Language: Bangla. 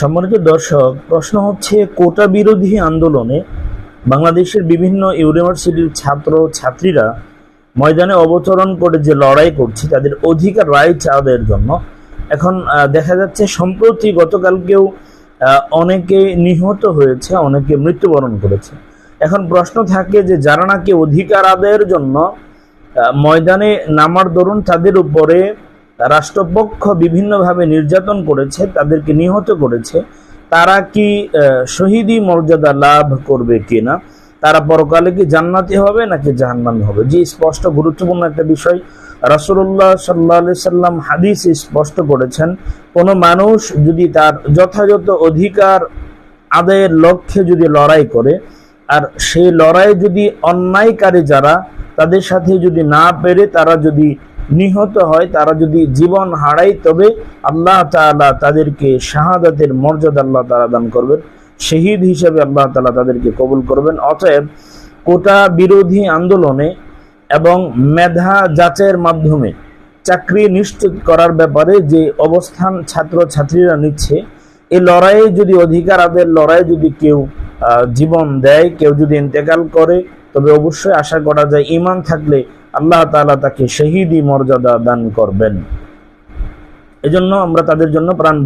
সম্মানিত দর্শক, প্রশ্ন হচ্ছে, কোটা বিরোধী আন্দোলনে বাংলাদেশের বিভিন্ন ইউনিভার্সিটির ছাত্র ছাত্রীরা ময়দানে অবতরণ করে যে লড়াই করছে, তাদের অধিকার রাইট আদায়ের জন্য। এখন দেখা যাচ্ছে, সম্প্রতি গতকালকেও অনেকে নিহত হয়েছে, অনেকে মৃত্যুবরণ করেছে। এখন প্রশ্ন থাকে যে, যারা নাকি অধিকার আদায়ের জন্য ময়দানে নামার দরুন তাদের উপরে রাষ্ট্রপক্ষ বিভিন্নভাবে নির্যাতন করেছে, তাদেরকে নিহত করেছে। তারা কি শহীদি মর্যাদা লাভ করবে কিনা? তারা পরকালে কি জান্নাতি হবে নাকি জাহান্নামি হবে? যে স্পষ্ট, গুরুত্বপূর্ণ একটা বিষয়। রাসূলুল্লাহ সাল্লাহ সাল্লাম হাদিস স্পষ্ট করেছেন, কোনো মানুষ যদি তার যথাযথ অধিকার আদায়ের লক্ষ্যে যদি লড়াই করে, আর সেই লড়াই যদি অন্যায়কারী যারা তাদের সাথে যদি না পেরে তারা যদি নিহত হয়, তারা যদি জীবন হারায়, তবে আল্লাহ তাআলা তাদেরকে শাহাদাতের মর্যাদা আল্লাহ তাআলা দান করবেন। শহীদ হিসেবে আল্লাহ তালা তাদেরকে কবুল করবেন। অতএব কোটা বিরোধী আন্দোলনে এবং মেধা যাচের মাধ্যমে চাকরি নিশ্চিত করার ব্যাপারে যে অবস্থান ছাত্র ছাত্রীরা নিচ্ছে এই লড়াইয়ে যদি অধিকার আদের লড়াই যদি কেউ জীবন দেয়, কেউ যদি ইন্তেকাল করে, তবে অবশ্যই আশা করা যায় ইমান থাকলে আল্লাহ তালা তাকে শহীদি মর্যাদা দান করবেন। এজন্য আমরা তাদের জন্য প্রাণ